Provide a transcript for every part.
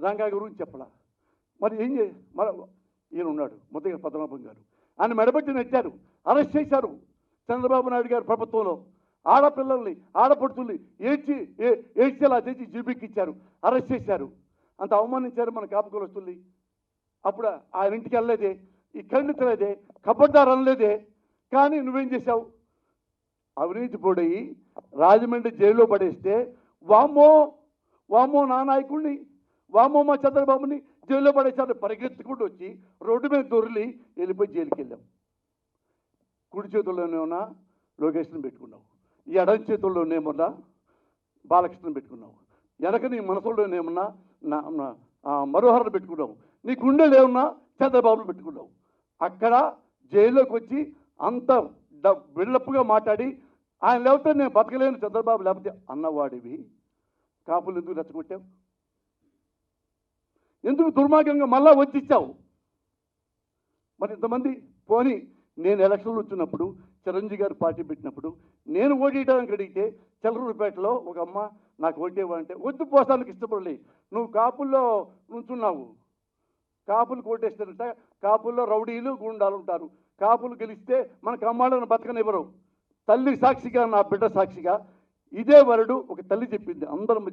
రంగా గురించి చెప్పలా? మరి ఏం చే మరి ఈయన ఉన్నాడు ముద్దగా పద్మనాభం గారు. ఆయన మెడబెట్టి నెట్టారు అరెస్ట్ చేశారు చంద్రబాబు నాయుడు గారు ప్రభుత్వంలో. ఆడపిల్లల్ని ఆడపడుతుల్ని ఏడ్చి ఏ- ఏడ్చేలా చేసి జీబీకిచ్చారు అరెస్ట్ చేశారు. అంత అవమానించారు మన కాపుకొలస్తుల్ని అప్పుడు ఆయన ఇంటికి వెళ్ళలేదే ఈ ఖండితలేదే కబడ్డారు అనలేదే. కానీ నువ్వేం చేశావు? అవినీతి పొడయి రాజమండ్రి జైల్లో పడేస్తే వామ్మో వామ్మో నా నాయకుడిని వామమ్మ చంద్రబాబుని జైల్లో పడేసారు పరిగెత్తుకుంటూ వచ్చి రోడ్డు మీద దొరిలి వెళ్ళిపోయి జైలుకి వెళ్ళాం. కుడి చేతుల్లోనేమన్నా లోకేష్ని పెట్టుకున్నావు. ఈ ఎడం చేతుల్లోనేమన్నా బాలకృష్ణని పెట్టుకున్నావు. వెనక నీ మనసులోనేమన్నా నా మరోహరను పెట్టుకున్నావు. నీ గుండెలు ఏమన్నా చంద్రబాబును పెట్టుకున్నావు. అక్కడ జైల్లోకి వచ్చి అంత డ- బిల్డప్గా మాట్లాడి ఆయన లేకపోతే నేను బతకలేను చంద్రబాబు లేకపోతే అన్నవాడివి. కాపులు ఎందుకు రెచ్చగొట్టావు? ఎందుకు దుర్మార్గంగా మళ్ళా వచ్చిచ్చావు మరి ఇంతమంది పోని నేను ఎలక్షన్లు వచ్చినప్పుడు చిరంజీవి గారు పార్టీ పెట్టినప్పుడు నేను ఓటేయడానికి అడిగితే చలరూరుపేటలో ఒక అమ్మ నాకు ఓటేవంటే వద్దు పోస్తానికి ఇష్టపడలే నువ్వు కాపుల్లో నుంచున్నావు. కాపులు కోటేస్తారంట కాపుల్లో రౌడీలు గుండాలు ఉంటారు. కాపులు గెలిస్తే మన కమ్మాళ్ళను బతకనివ్వరు. తల్లి సాక్షిగా నా బిడ్డ సాక్షిగా ఇదే వరుడు ఒక తల్లి చెప్పింది అందరం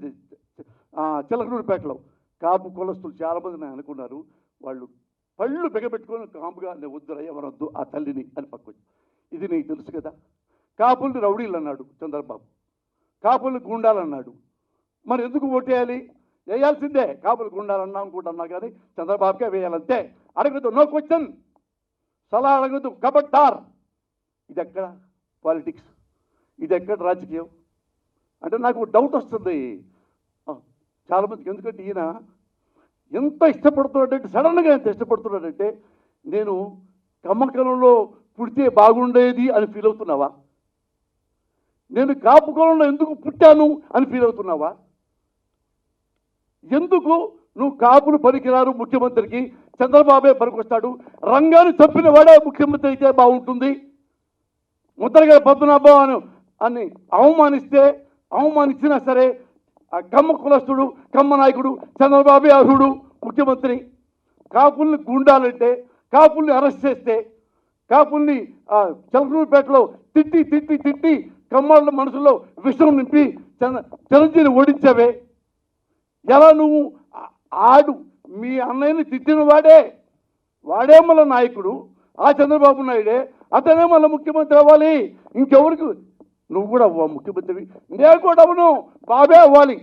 చిలకనూరుపేటలో కాపు కులస్తులు చాలామంది నేను అనుకున్నారు. వాళ్ళు పళ్ళు బిగబెట్టుకొని కాపుగా నేను వద్దు ఆ తల్లిని అని పక్కకు ఇది నీకు తెలుసు కదా. కాపుల్ని రౌడీలు అన్నాడు చంద్రబాబు. కాపుల్ని గుండాలన్నాడు మరి ఎందుకు ఓటేయాలి? వేయాల్సిందే. కాపులు గుండాలన్నా అనుకుంటున్నా కానీ చంద్రబాబుకే వేయాలంతే. అడగదు నో క్వశ్చన్ సలహా అడగదు కబడ్డార్ ఇది ఎక్కడ పాలిటిక్స్. ఇది ఎక్కడ రాజకీయం? అంటే నాకు డౌట్ వస్తుంది. చాలామందికి ఎందుకంటే ఈయన ఎంత ఇష్టపడుతున్నాడంటే సడన్గా ఎంత ఇష్టపడుతున్నాడంటే నేను కమ్మకలంలో పుడితే బాగుండేది అని ఫీల్ అవుతున్నావా? నేను కాపు కులంలో ఎందుకు పుట్టాను అని ఫీల్ అవుతున్నావా? ఎందుకు నువ్వు కాపులు పనికిరారు ముఖ్యమంత్రికి? చంద్రబాబే పనికొస్తాడు. రంగాన్ని చంపిన వాడే ముఖ్యమంత్రి అయితే బాగుంటుంది. ముద్రగా పద్మనాభం అని అని అవమానిస్తే అవమానించినా సరే ఆ కమ్మ కులస్తుడు కమ్మ నాయకుడు చంద్రబాబు అర్హుడు ముఖ్యమంత్రి. కాపుల్ని గుండాలంటే కాపుల్ని అరెస్ట్ చేస్తే కాపుల్ని చంద్రూరుపేటలో చలకూరుపేటలో తిట్టి తిట్టి తిట్టి కమ్మాళ్ళ మనసులో విషం నింపి చంద్ర చిరంజీవిని ఓడించావే. ఎలా నువ్వు ఆడు? మీ అన్నయ్యని తిట్టిన వాడే. వాడే మళ్ళీ నాయకుడు. ఆ చంద్రబాబు నాయుడే. అతనే మళ్ళీ ముఖ్యమంత్రి అవ్వాలి. ఇంకెవరికి నువ్వు కూడా అవ్వ నేను కూడా అవ్వను. బాబే అవ్వాలి.